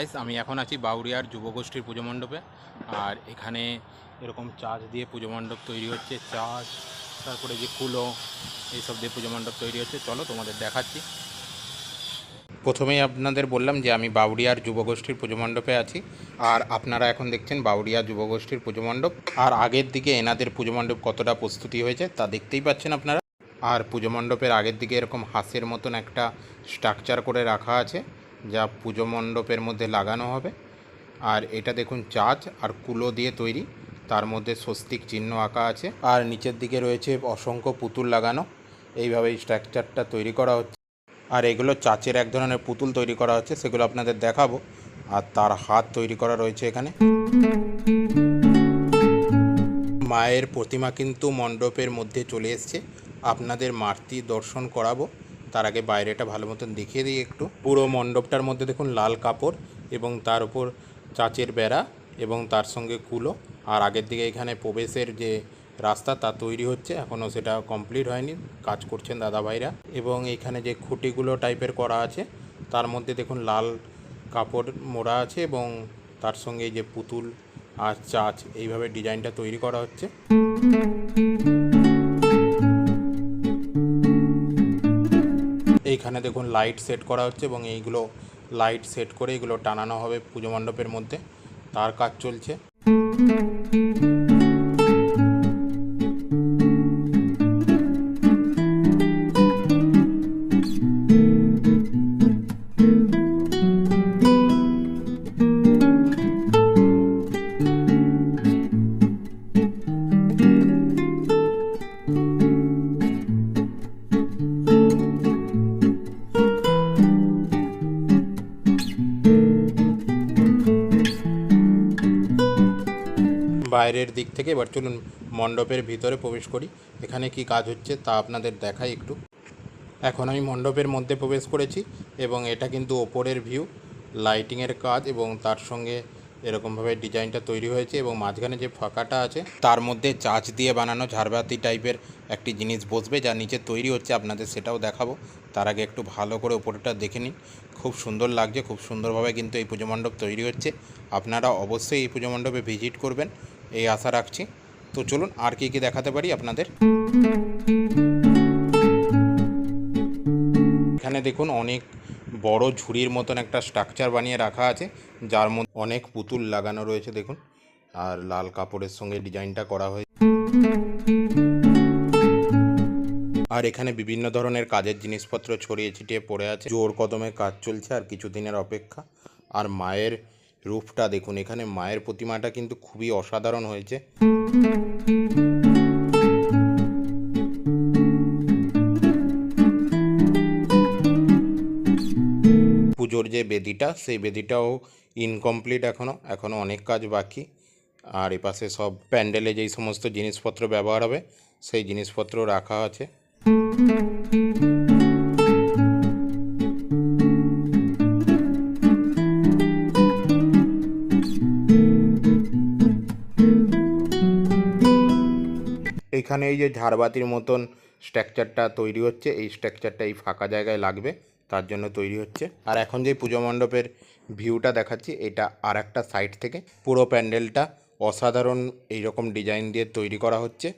Guys আমি এখন আছি বাউরিয়ার যুবগোষ্ঠীর পুজো মণ্ডপে। আর এখানে এরকম চাষ দিয়ে পুজো মণ্ডপ তৈরি হচ্ছে চাষ তারপরে যে কুলো, এইসব দিয়ে পুজো মণ্ডপ তৈরি হচ্ছে। চলো তোমাদের দেখাচ্ছি। প্রথমেই আপনাদের বললাম যে আমি বাউরিয়ার যুবগোষ্ঠীর পুজো মণ্ডপে আছি, আর আপনারা এখন দেখছেন বাউরিয়া যুবগোষ্ঠীর পুজো মণ্ডপ। আর আগের দিকে এনাদের পুজো মণ্ডপ কতটা প্রস্তুতি হয়েছে তা দেখতেই পাচ্ছেন আপনারা। আর পুজো মণ্ডপের আগের দিকে এরকম হাঁসের মতন একটা স্ট্রাকচার করে রাখা আছে। যা পুজো মণ্ডপের মধ্যে লাগানো হবে। আর এটা দেখুন চাঁচ আর কুলো দিয়ে তৈরি। তার মধ্যে স্বস্তিক চিহ্ন আঁকা আছে। আর নিচের দিকে রয়েছে অসংখ্য পুতুল লাগানো। এইভাবে এই স্ট্রাকচারটা তৈরি করা হচ্ছে। আর এগুলো চাচের এক ধরনের পুতুল তৈরি করা হচ্ছে, সেগুলো আপনাদের দেখাবো। আর তার হাত তৈরি করা রয়েছে এখানে। মায়ের প্রতিমা কিন্তু মণ্ডপের মধ্যে চলে এসছে। আপনাদের মাতৃ দর্শন করাবো। তার আগে বাইরেটা ভালো মতন দেখিয়ে দিই একটু। পুরো মণ্ডপটার মধ্যে দেখুন লাল কাপড় এবং তার উপর চাচের বেড়া এবং তার সঙ্গে কুলো। আর আগের দিকে এখানে প্রবেশের যে রাস্তা তা তৈরি হচ্ছে এখনও সেটা কমপ্লিট হয়নি, কাজ করছেন দাদা ভাইরা এবং এখানে যে খুঁটিগুলো টাইপের করা আছে, তার মধ্যে দেখুন লাল কাপড় মোড়া আছে এবং তার সঙ্গে যে পুতুল আর চাচ, এইভাবে ডিজাইনটা তৈরি করা হচ্ছে। এইখানে দেখুন লাইট সেট করা হচ্ছে এবং এইগুলো লাইট সেট করে এগুলো টানানো হবে পুজো মণ্ডপের মধ্যে। তার কাজ চলছে। বাইরের দিক থেকে, এবার চলুন মণ্ডপের ভিতরে প্রবেশ করি। এখানে কি কাজ হচ্ছে তা আপনাদের দেখাই একটু। এখন আমি মণ্ডপের মধ্যে প্রবেশ করেছি এবং এটা কিন্তু ওপরের ভিউ, লাইটিংয়ের কাজ এবং তার সঙ্গে এরকমভাবে ডিজাইনটা তৈরি হয়েছে এবং মাঝখানে যে ফাঁকাটা আছে, তার মধ্যে চাচ দিয়ে বানানো ঝাড়বাতি টাইপের একটি জিনিস বসবে যা নিচে তৈরি হচ্ছে, আপনাদের সেটাও দেখাবো। তার আগে একটু ভালো করে ওপরটা দেখে নিন। খুব সুন্দর লাগছে, খুব সুন্দরভাবে কিন্তু এই পুজো মণ্ডপ তৈরি হচ্ছে। আপনারা অবশ্যই এই পুজো মণ্ডপে ভিজিট করবেন। এই আশা রাখছি। তো চলুন আর কী কী দেখাতে পারি আপনাদের। এখানে দেখুন অনেক বড় ঝুড়ির মতন একটা স্ট্রাকচার বানিয়ে রাখা আছে, যার মধ্যে অনেক পুতুল লাগানো রয়েছে, দেখুন। আর লাল কাপড়ের সঙ্গে ডিজাইনটা করা হয়েছে আর এখানে বিভিন্ন ধরনের কাজের জিনিসপত্র ছড়িয়ে ছিটিয়ে পড়ে আছে। জোর কদমে কাজ চলছে আর কিছুদিনের অপেক্ষা। আর মায়ের রূপটা দেখুন, এখানে মায়ের প্রতিমাটা কিন্তু খুবই অসাধারণ হয়েছে। পুজোর যে বেদিটা, সেই বেদিটাও ইনকমপ্লিট এখনও এখনও অনেক কাজ বাকি। আর এপাশে সব প্যান্ডেলে যেই সমস্ত জিনিসপত্র ব্যবহার হবে, সেই জিনিসপত্র রাখা আছে। এইখানে এই যে ঝাড়বাতির মতন স্ট্রাকচারটা তৈরি হচ্ছে, এই স্ট্রাকচারটা এই ফাঁকা জায়গায় লাগবে, তার জন্য তৈরি হচ্ছে। আর এখন যে পুজো মণ্ডপের ভিউটা দেখাচ্ছি, এটা আর একটা সাইড থেকে। পুরো প্যান্ডেলটা অসাধারণ এই রকম ডিজাইন দিয়ে তৈরি করা হচ্ছে।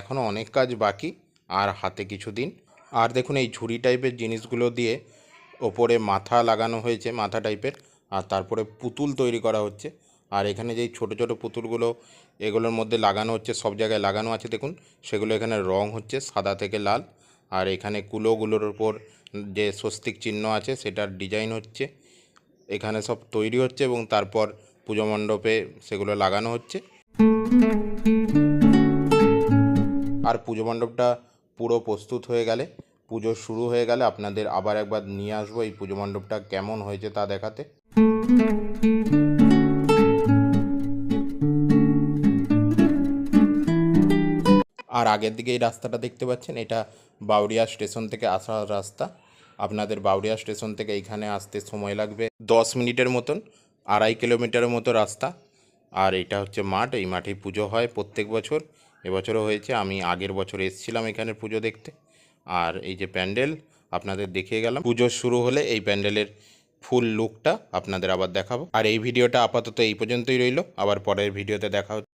এখনও অনেক কাজ বাকি, আর হাতে কিছু দিন। আর দেখুন, এই ঝুড়ি টাইপের জিনিসগুলো দিয়ে ওপরে মাথা লাগানো হয়েছে, মাথা টাইপের, আর তারপরে পুতুল তৈরি করা হচ্ছে। আর এখানে যেই ছোট ছোট পুতুলগুলো এগুলোর মধ্যে লাগানো হচ্ছে, সব জায়গায় লাগানো আছে, দেখুন। সেগুলো এখানে রং হচ্ছে, সাদা থেকে লাল। আর এখানে কুলোগুলোর উপর যে স্বস্তিক চিহ্ন আছে, সেটার ডিজাইন হচ্ছে। এখানে সব তৈরি হচ্ছে এবং তারপর পুজো মণ্ডপে সেগুলো লাগানো হচ্ছে। আর পুজো মণ্ডপটা পুরো প্রস্তুত হয়ে গেলে, পুজো শুরু হয়ে গেলে আপনাদের আবার একবার নিয়ে আসব এই পুজো মণ্ডপটা কেমন হয়েছে তা দেখাতে। আগের দিকে এই রাস্তাটা দেখতে পাচ্ছেন, এটা বাউরিয়া স্টেশন থেকে আসার রাস্তা। আপনাদের বাউরিয়া স্টেশন থেকে এইখানে আসতে সময় লাগবে দশ মিনিটের মতন, আড়াই কিলোমিটারের মতো রাস্তা। আর এটা হচ্ছে মাঠ, এই মাঠে পুজো হয় প্রত্যেক বছর। এবছরও হয়েছে, আমি আগের বছর এসেছিলাম এখানে পুজো দেখতে। আর এই যে প্যান্ডেল, আপনাদের দেখিয়ে গেলাম। পুজো শুরু হলে এই প্যান্ডেলের ফুল লুকটা আপনাদের আবার দেখাবো। আর এই ভিডিওটা আপাতত এই পর্যন্তই রইল, আবার পরের ভিডিওতে দেখা হচ্ছে।